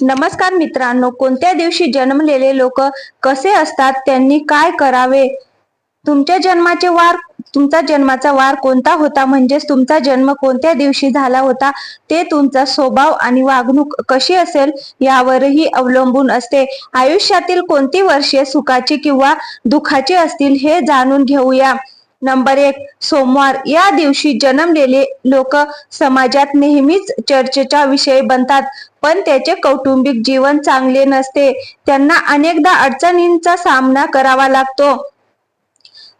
नमस्कार मित्रांनो कोणत्या दिवशी जन्मलेले लोक कसे असतात? त्यांनी काय करावे? तुमच्या जन्माचे वार तुमचा जन्माचा वार कोणता होता? म्हणजेच तुमचा जन्म कोणत्या दिवशी झाला होता? ते तुमचा स्वभाव आणि वागणूक कशी असेल यावरही अवलंबून असते. आयुष्यातील कोणती वर्षे सुखाची किंवा दुःखाची असतील हे जाणून घेऊया. नंबर एक सोमवार. या दिवशी जन्मलेले लोक समाजात नेहमीच चर्चेचा विषय बनतात पण त्याचे कौटुंबिक जीवन चांगले नसते. त्यांना अनेकदा अडचणींचा सामना करावा लागतो.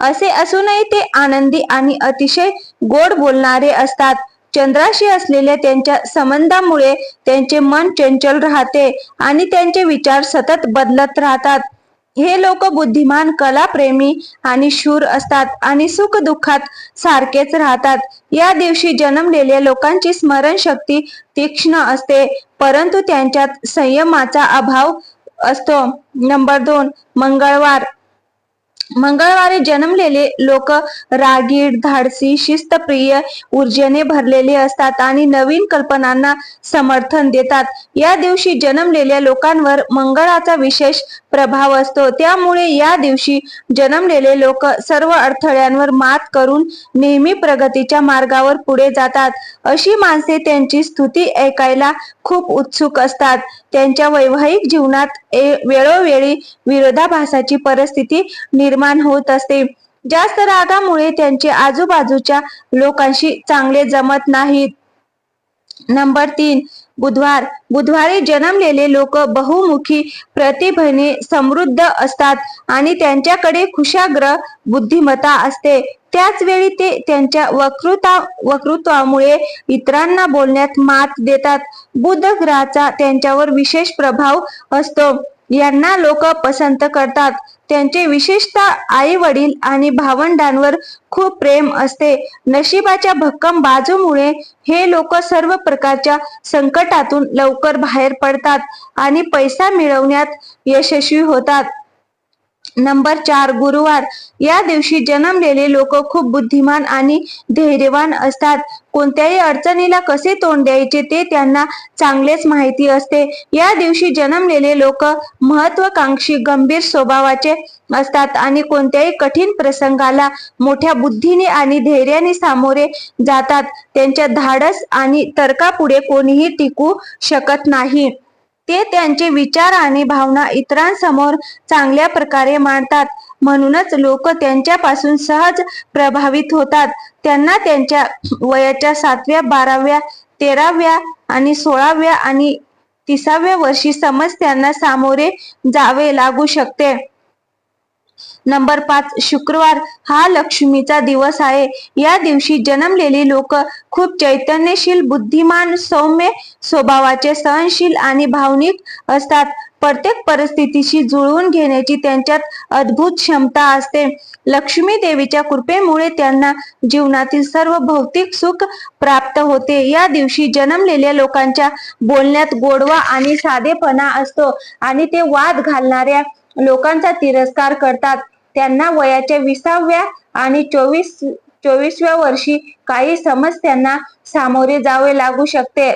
असे असूनही ते आनंदी आणि अतिशय गोड बोलणारे असतात. चंद्राशी असलेल्या त्यांच्या संबंधामुळे त्यांचे मन चंचल राहते आणि त्यांचे विचार सतत बदलत राहतात. हे लोक बुद्धिमान कलाप्रेमी आणि शूर असतात आणि सुख दुःखात सारखेच राहतात. या दिवशी जन्मलेल्या लोकांची स्मरणशक्ती तीक्ष्ण असते परंतु त्यांच्यात संयमाचा अभाव असतो. नंबर दोन मंगळवार. मंगळवारी जन्मलेले लोक रागीड धाडसी शिस्तप्रिय ऊर्जेने भरलेले असतात आणि नवीन कल्पनांना समर्थन देतात. या दिवशी जन्मलेल्या लोकांवर मंगळाचा विशेष प्रभाव असतो. त्यामुळे या दिवशी जन्मलेले लोक सर्व अडथळ्यांवर मात करून नेहमी प्रगतीच्या मार्गावर पुढे जातात. अशी माणसे त्यांची स्तुती ऐकायला खूप उत्सुक असतात. त्यांच्या वैवाहिक जीवनात वेळोवेळी विरोधाभासाची परिस्थिती निर्माण होत असते. जास्त रागामुळे त्यांचे आजूबाजूच्या लोकांशी चांगले जमत नाहीत. नंबर तीन बुधवार. बुधवारी जन्मलेले लोक बहुमुखी प्रतिभेने समृद्ध असतात आणि त्यांच्याकडे कुशाग्र बुद्धिमत्ता असते. त्याच वेळी ते त्यांच्या वक्तृता वक्तृत्वामुळे इतरांना बोलण्यात मात देतात. बुध ग्रहाचा त्यांच्यावर विशेष प्रभाव असतो. यांना लोक पसंत करतात. त्यांचे विशेषतः आई वडील आणि भावंडांवर खूप प्रेम असते. नशिबाच्या भक्कम बाजूमुळे हे लोक सर्व प्रकारच्या संकटातून लवकर बाहेर पडतात आणि पैसा मिळवण्यात यशस्वी होतात. नंबर चार गुरुवार. या दिवशी जन्मलेले लोक खूप बुद्धिमान आणि धैर्यवान असतात. कोणत्याही अडचणीला कसे तोंड द्यायचे ते त्यांना चांगलेच माहिती असते. या दिवशी जन्मलेले लोक महत्वाकांक्षी गंभीर स्वभावाचे असतात आणि कोणत्याही कठीण प्रसंगाला मोठ्या बुद्धीने आणि धैर्याने सामोरे जातात. त्यांच्या धाडस आणि तर्कापुढे कोणीही टिकू शकत नाही. ते त्यांचे विचार आणि भावना इतरांसमोर चांगल्या प्रकारे मांडतात. म्हणूनच लोक त्यांच्यापासून सहज प्रभावित होतात. त्यांना त्यांच्या वयाच्या सातव्या बाराव्या तेराव्या आणि सोळाव्या आणि तिसाव्या वर्षी समस्यांना सामोरे जावे लागू शकते. नंबर पाच शुक्रवार हा लक्ष्मीचा दिवस आहे. या दिवशी जन्मलेली लोक खूप चैतन्यशील बुद्धिमान सौम्य स्वभावाचे सहनशील आणि भावनिक असतात. प्रत्येक परिस्थितीशी जुळवून घेण्याची त्यांच्यात अद्भुत क्षमता असते. लक्ष्मी देवीच्या कृपेमुळे त्यांना जीवनातील सर्व भौतिक सुख प्राप्त होते. या दिवशी जन्मलेल्या लोकांच्या बोलण्यात गोडवा आणि साधेपणा असतो आणि ते वाद घालणाऱ्या लोकांचा तिरस्कार करतात. त्यांना वयाच्या विसाव्या आणि चोवीस चोवीसव्या वर्षी काही समस्यांना सामोरे जावे लागू शकते.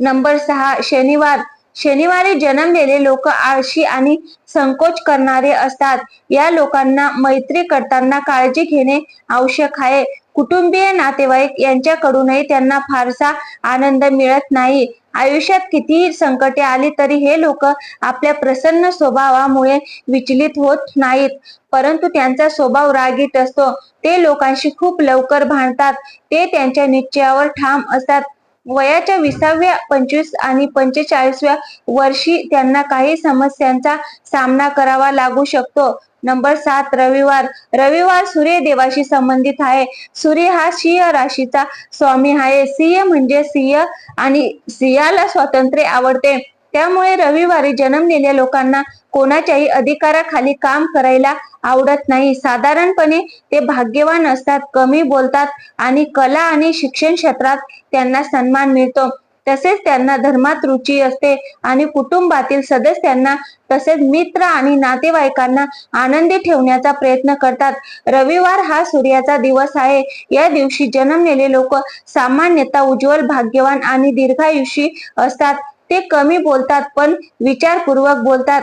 नंबर सहा शनिवार. शनिवारी जन्मलेले लोक आळशी आणि संकोच करणारे असतात. या लोकांना मैत्री करताना काळजी घेणे आवश्यक आहे. कुटुंबीय नातेवाईक यांच्याकडूनही त्यांना फारसा आनंद मिळत नाही. आयुष्यात कितीही संकटे आली तरी हे लोक आपल्या प्रसन्न स्वभावामुळे विचलित होत नाहीत. परंतु त्यांचा स्वभाव रागीट असतो. ते लोकांशी खूप लवकर भांडतात. ते त्यांच्या निश्चयावर ठाम असतात. वयाच्या विसाव्या पंचवीस आणि पंचेचाळीसव्या वर्षी त्यांना काही समस्यांचा सामना करावा लागू शकतो. नंबर सात रविवार. रविवार सूर्य देवाशी संबंधित आहे. सूर्य हा सिंह राशीचा स्वामी आहे. सिंह म्हणजे सिंह आणि सिंहाला स्वातंत्र्य आवडते. त्यामुळे रविवारी जन्मलेल्या लोकांना कोणाच्याही अधिकाराखाली काम करायला आवडत नाही. साधारणपणे ते भाग्यवान असतात कमी बोलतात आणि कला आणि शिक्षण क्षेत्रात त्यांना सन्मान मिळतो. तसेच त्यांना धर्मात रुची असते आणि कुटुंबातील सदस्यांना तसेच मित्र आणि नातेवाईकांना आनंदी ठेवण्याचा प्रयत्न करतात. रविवार हा सूर्याचा दिवस आहे. या दिवशी जन्मलेले लोक सामान्यतः उज्ज्वल भाग्यवान आणि दीर्घायुषी असतात. ते कमी बोलतात पण विचारपूर्वक बोलतात.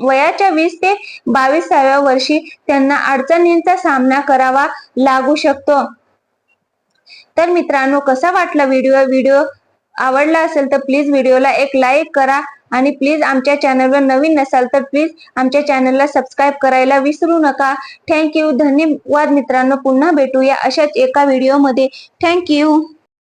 वयाच्या वीस ते बावीसाव्या वर्षी त्यांना अडचणींचा सामना करावा लागू शकतो. तर मित्रांनो कसा वाटला व्हिडिओ? व्हिडिओ आवडला असेल तर प्लीज व्हिडिओला एक लाईक करा आणि प्लीज आमच्या चॅनलवर नवीन नसाल तर प्लीज आमच्या चॅनलला सबस्क्राईब करायला विसरू नका. थँक्यू धन्यवाद मित्रांनो. पुन्हा भेटूया अशाच एका व्हिडिओमध्ये. थँक्यू